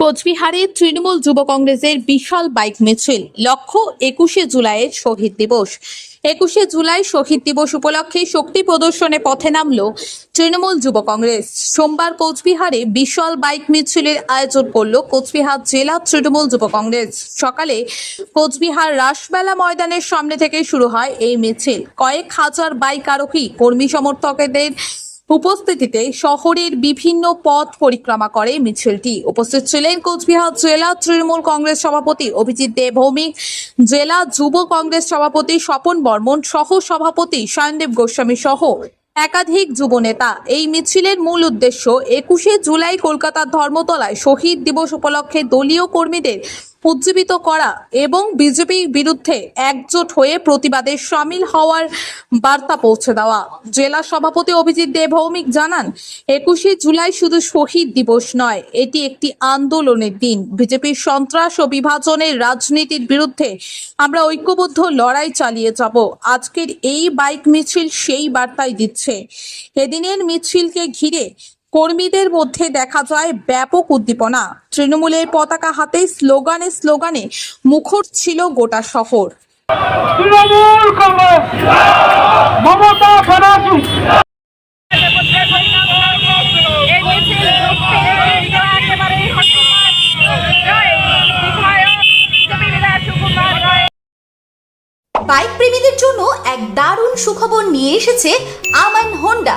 কোচবিহারে তৃণমূল যুব কংগ্রেসের বিশাল বাইক মিছিল, লক্ষ্য একুশে জুলাইয়ের শহীদ দিবস। একুশে জুলাই শহীদ দিবস উপলক্ষে শক্তি প্রদর্শনে পথে নামল তৃণমূল যুব কংগ্রেস। সোমবার কোচবিহারে বিশাল বাইক মিছিলের আয়োজন করল কোচবিহার জেলা তৃণমূল যুব কংগ্রেস। সকালে কোচবিহার রাসমেলা ময়দানের সামনে থেকে শুরু হয় এই মিছিল। কয়েক হাজার বাইক আরোহী, কর্মী সমর্থকদের উপস্থিতিতে শহরের বিভিন্ন পথ পরিক্রমা করে মিছিলটি। উপস্থিত ছিলেন কোচবিহার জেলা তৃণমূল কংগ্রেস সভাপতি অভিজিৎ দে ভৌমিক, জেলা যুব কংগ্রেস সভাপতি স্বপন বর্মন, সহ সভাপতি সায়নদেব গোস্বামী সহ একাধিক যুব নেতা। এই মিছিলের মূল উদ্দেশ্য একুশে জুলাই কলকাতার ধর্মতলায় শহীদ দিবস উপলক্ষে দলীয় কর্মীদের উজ্জীবিত করা এবং বিজেপির বিরুদ্ধে একজোট হয়ে প্রতিবাদে সামিল হওয়ার বার্তা পৌঁছে দেওয়া। জেলা সভাপতি অভিজিৎ দে ভৌমিক জানান, একুশে জুলাই শুধু শহীদ দিবস নয়, এটি একটি আন্দোলনের দিন। বিজেপির সন্ত্রাস ও বিভাজনের রাজনীতির বিরুদ্ধে আমরা ঐক্যবদ্ধ, লড়াই চালিয়ে যাব। আজকের এই বাইক মিছিল সেই বার্তাই দিচ্ছে। এদিনের মিছিলকে ঘিরে কর্মীদের মধ্যে দেখা যায় ব্যাপক উদ্দীপনা। তৃণমূলের পতাকা হাতে স্লোগানে স্লোগানে মুখর ছিল গোটা শহর। তৃণমূল কংগ্রেস! মমতা ব্যানার্জি! বাইক প্রেমীদের জন্য এক দারুণ সুখবর নিয়ে এসেছে আমান হোন্ডা।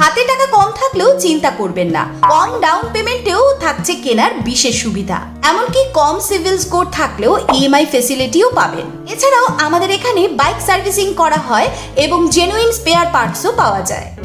হাতে টাকা কম থাকলেও চিন্তা করবেন না। কম ডাউন পেমেন্টেও থাকছে কেনার বিশেষ সুবিধা। এমনকি কম সিভিল স্কোর থাকলেও ইএমআই ফেসিলিটিও পাবেন। এছাড়াও আমাদের এখানে বাইক সার্ভিসিং করা হয় এবং জেনুইন স্পেয়ার পার্টসও পাওয়া যায়।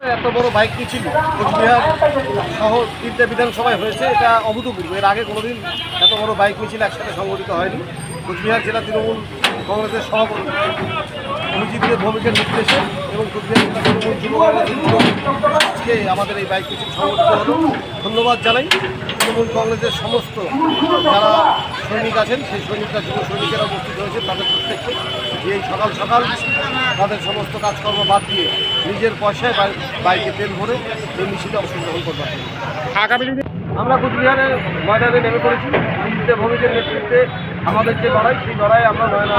এত বড় বাইক মিছিল কোচবিহার শহর তিনটে বিধানসভায় হয়েছে, এটা অভূতপূর্ব। এর আগে কোনোদিন এত বড় বাইক মিছিল একসাথে সংগঠিত হয়নি। কোচবিহার জেলা তৃণমূল কংগ্রেসের সভাপতি অভিজিৎ দেব ভৌমিকের নির্দেশে এবং কোচবিহার তৃণমূল যুব আজকে আমাদের এই বাইক মিছিল সংগঠিত হলো। ধন্যবাদ জানাই। তৃণমূল কংগ্রেসের সমস্ত যারা সৈনিক আছেন সেই সৈনিকরা যুব সৈনিকেরা উপস্থিত হয়েছে তাদের প্রত্যেককে যে এই সকাল সকাল তাদের সমস্ত কাজকর্ম বাদ দিয়ে নিজের পয়সায় বাই- বাইকে তেল ভরে এই মিছিলে অংশগ্রহণ করবার জন্য। আগামী দিনে আমরা কুচবিহারের ময়দানে নেমে পড়েছি ভূমিতে ভূমিকের নেতৃত্বে আমাদের যে লড়াই সেই লড়াই আমরা নয়ন